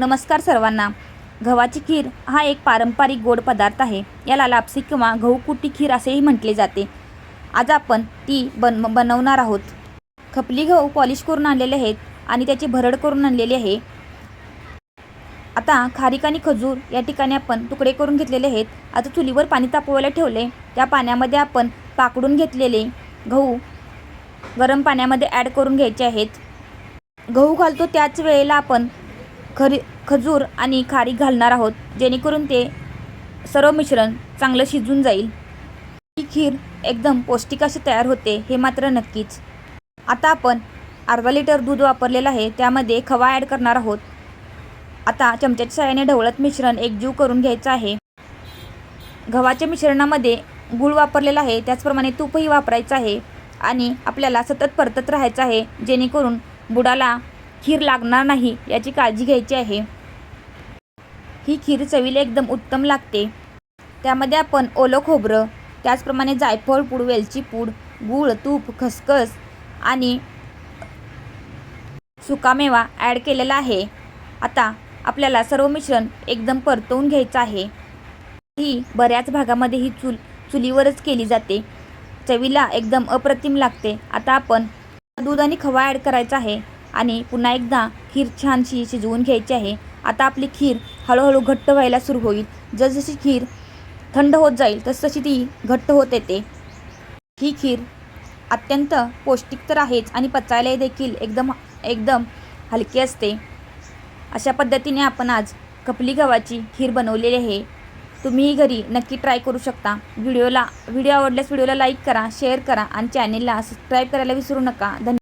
नमस्कार सर्वांना. गव्हाची खीर हा एक पारंपरिक गोड पदार्थ आहे. याला लापसी किंवा गहू कुटी खीर असेही म्हटले जाते. आज आपण ती बन बनवणार आहोत. खपली गहू पॉलिश करून आणलेले आहेत आणि त्याची भरड करून आणलेली आहे. आता खारीक आणि खजूर या ठिकाणी आपण तुकडे करून घेतलेले आहेत. आता चुलीवर पाणी तापवायला ठेवले. त्या पाण्यामध्ये आपण पाकडून घेतलेले गहू गरम पाण्यामध्ये ॲड करून घ्यायचे आहेत. गहू घालतो त्याच वेळेला आपण खरी खजूर आणि खारी घालणार आहोत जेणेकरून ते सर्व मिश्रण चांगलं शिजून जाईल. ही खीर एकदम पौष्टिक अशी तयार होते हे मात्र नक्कीच. आता आपण अर्धा लिटर दूध वापरलेलं आहे त्यामध्ये खवा ॲड करणार आहोत. आता चमच्याच्या सहाय्याने ढवळत मिश्रण एकजीव करून घ्यायचं आहे. गव्हाच्या मिश्रणामध्ये गूळ वापरलेला आहे त्याचप्रमाणे तूपही वापरायचं आहे आणि आपल्याला सतत परतत राहायचं आहे जेणेकरून बुडाला खीर लागणार नाही याची काळजी घ्यायची आहे. ही खीर चवीला एकदम उत्तम लागते. त्यामध्ये आपण ओलं खोबरं त्याचप्रमाणे जायफळ पूड वेलची पूड गूळ तूप खसखस आणि सुकामेवा ॲड केलेला आहे. आता आपल्याला सर्व मिश्रण एकदम परतवून घ्यायचं आहे. ही बऱ्याच भागामध्ये ही चूल चुलीवरच केली जाते. चवीला एकदम अप्रतिम लागते. आता आपण दूध आणि खवा ॲड करायचा आहे. आणि पुन्हा एकदा खीर छानशी शिजवून घ्यायची आहे. आता आपली खीर हळूहळू घट्ट व्हायला सुरू होईल. जसजशी खीर थंड होत जाईल तसतशी ती घट्ट होत येते. ही खीर अत्यंत पौष्टिक तर आहेच आणि पचायलाही देखील एकदम एकदम हलकी असते. अशा पद्धतीने आपण आज कपली गव्हाची खीर बनवलेली आहे. तुम्हीही घरी नक्की ट्राय करू शकता. व्हिडिओला व्हिडिओ आवडल्यास व्हिडिओला लाईक करा शेअर करा आणि चॅनेलला सबस्क्राईब करायला विसरू नका. धन्यवाद